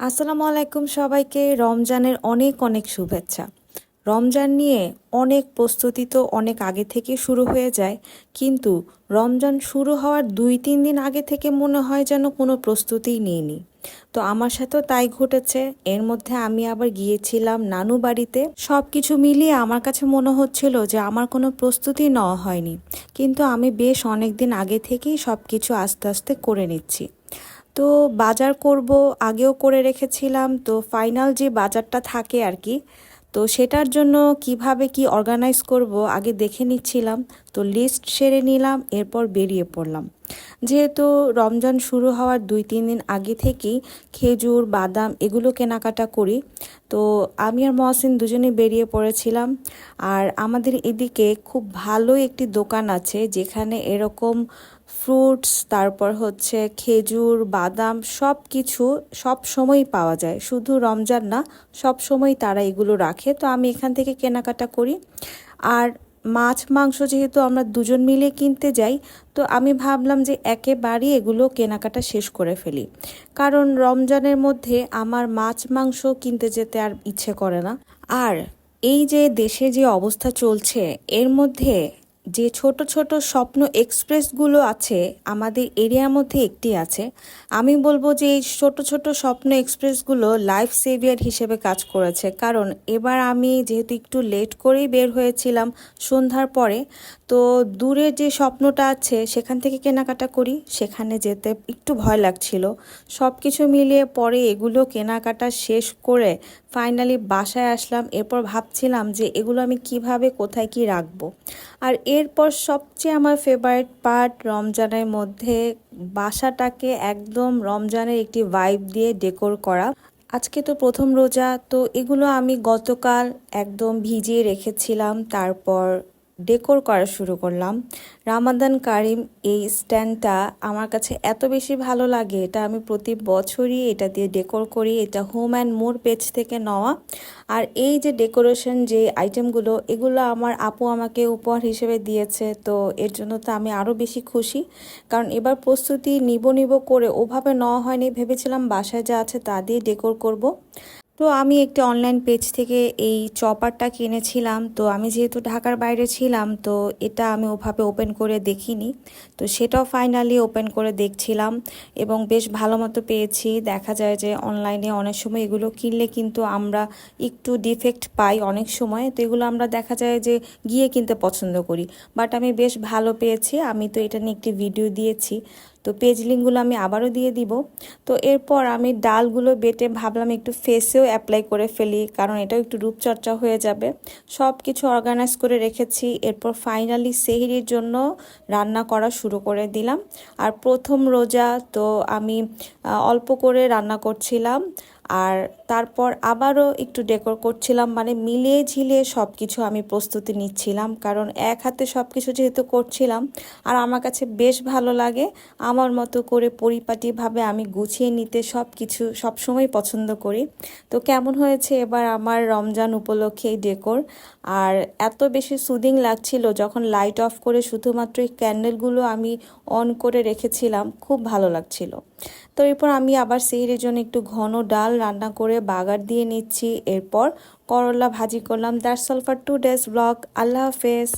আসসালামু আলাইকুম সবাইকে। রমজানের অনেক অনেক শুভেচ্ছা। রমজান নিয়ে অনেক প্রস্তুতি তো অনেক আগে থেকে শুরু হয়ে যায়, কিন্তু রমজান শুরু হওয়ার দুই তিন দিন আগে থেকে মনে হয় যেন কোনো প্রস্তুতিই নিইনি। তো আমার সাথেও তাই ঘটেছে। এর মধ্যে আমি আবার গিয়েছিলাম নানু বাড়িতে। সব কিছু মিলিয়ে আমার কাছে মনে হচ্ছিল যে আমার কোনো প্রস্তুতি নেওয়া হয়নি। কিন্তু আমি বেশ অনেক দিন আগে থেকেই সব কিছু আস্তে আস্তে করে নিচ্ছি। তো বাজার করব, আগেও করে রেখেছিলাম, তো ফাইনাল যে বাজারটা থাকে আর কি, তো সেটার জন্য কীভাবে কি অর্গানাইজ করব আগে দেখে নিচ্ছিলাম, তো লিস্ট সেরে নিলাম, এরপর বেরিয়ে পড়লাম। যেহেতু রমজান শুরু হওয়ার দুই তিন দিন আগে থেকেই খেজুর, বাদাম এগুলো কেনাকাটা করি, তো আমি আর মহসিন দুজনে বেরিয়ে পড়েছিলাম। আর আমাদের এদিকে খুব ভালো একটি দোকান আছে, যেখানে এরকম ফ্রুটস তারপর হচ্ছে খেজুর, বাদাম সব কিছু সব সময়ই পাওয়া যায়। শুধু রমজান না, সব সময় তারা এগুলো রাখে। তো আমি এখান থেকে কেনাকাটা করি। আর মাছ, মাংস যেহেতু আমরা দুজন মিলে কিনতে যাই, তো আমি ভাবলাম যে একেবারেই এগুলো কেনাকাটা শেষ করে ফেলি। কারণ রমজানের মধ্যে আমার মাছ, মাংস কিনতে যেতে আর ইচ্ছে করে না। আর এই যে দেশে যে অবস্থা চলছে, এর মধ্যে যে ছোট ছোট স্বপ্ন এক্সপ্রেসগুলো আছে, আমাদের এরিয়ার মধ্যে একটি আছে। আমি বলব যে এই ছোট ছোট স্বপ্ন এক্সপ্রেসগুলো লাইফ সেভিয়ার হিসেবে কাজ করেছে। কারণ এবার আমি যেহেতু একটু লেট করেই বের হয়েছিলাম সন্ধ্যার পরে, তো দূরে যে স্বপ্নটা আছে, সেখান থেকে কেনাকাটা করি। সেখানে যেতে একটু ভয় লাগছিল। সব কিছু মিলিয়ে পরে এগুলো কেনাকাটা শেষ করে ফাইনালি বাসায় আসলাম। এরপর ভাবছিলাম যে এগুলো আমি কীভাবে, কোথায় কি রাখব। আর এরপর সবচেয়ে আমার ফেভারিট পার্ট রমজানের মধ্যে বাসাটাকে একদম রমজানের একটি ভাইব দিয়ে ডেকোর করা। আজকে তো প্রথম রোজা, তো এগুলো আমি গতকাল একদম ভিজিয়ে রেখেছিলাম। তারপর ডেকোর করা শুরু করলাম। রামাদান কারিম এই স্ট্যান্ডটা আমার কাছে এত বেশি ভালো লাগে, এটা আমি প্রতি বছরই এটা দিয়ে ডেকোর করি, এটা হোম অ্যান্ড মোর পেজ থেকে নেওয়া। আর এই যে ডেকোরেশন যে আইটেমগুলো এগুলো আমার আপু আমাকে উপহার হিসেবে দিয়েছে, তো এর জন্য তো আমি আরও বেশি খুশি। কারণ এবার প্রস্তুতি নিব নিব করে ওভাবে নেওয়া হয়নি, ভেবেছিলাম বাসায় যা আছে তা দিয়ে ডেকোর করব। তো আমি একটি অনলাইন পেজ থেকে এই চপারটা কিনেছিলাম। তো আমি যেহেতু ঢাকার বাইরে ছিলাম, তো এটা আমি ওভাবে ওপেন করে দেখিনি। তো সেটাও ফাইনালি ওপেন করে দেখছিলাম এবং বেশ ভালো মতো পেয়েছি। দেখা যায় যে অনলাইনে অনেক সময় এগুলো কিনলে কিন্তু আমরা একটু ডিফেক্ট পাই অনেক সময়। তো এগুলো আমরা দেখা যায় যে গিয়ে কিনতে পছন্দ করি। বাট আমি বেশ ভালো পেয়েছি। আমি তো এটা নিয়ে একটি ভিডিও দিয়েছি। তো পেজ লিঙ্কগুলো আমি আবারও দিয়ে দিব। তো এরপর আমি ডালগুলো বেটে ভাবলাম একটু ফেসেও অ্যাপ্লাই করে ফেলি, কারণ এটাও একটু রূপচর্চা হয়ে যাবে। সব কিছু অর্গানাইজ করে রেখেছি, এরপর ফাইনালি সেহিরির জন্য রান্না করা শুরু করে দিলাম। আর প্রথম রোজা তো আমি অল্প করে রান্না করছিলাম। আর তারপর আবারও একটু ডেকোর করছিলাম মানে মিলিয়ে ঝিলিয়ে সব কিছু আমি প্রস্তুতি নিচ্ছিলাম। কারণ এক হাতে সব কিছু যেহেতু করছিলাম, আর আমার কাছে বেশ ভালো লাগে, আমার মতো করে পরিপাটিভাবে আমি গুছিয়ে নিতে সব কিছু সবসময় পছন্দ করি। তো কেমন হয়েছে এবার আমার রমজান উপলক্ষে এই ডেকোর আর এত বেশি সুদিং লাগছিল যখন লাইট অফ করে শুধুমাত্র এই ক্যান্ডেলগুলো আমি অন করে রেখেছিলাম, খুব ভালো লাগছিল। তো এরপর আমি আবার সেহের জন্য একটু ঘন ডাল রান্না করে বাগার দিয়ে নিচ্ছি। এরপর করলা ভাজি করলাম। That's all for today's blog আল্লাহ হাফেজ।